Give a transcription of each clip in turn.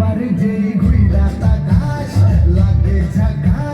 বারে যেই ঘুইরা ঘাস লাগে ঝাকাশ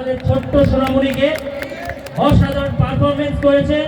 আমাদের ছোট্ট সোনামুড়িকে অসাধারণ পারফরমেন্স করেছে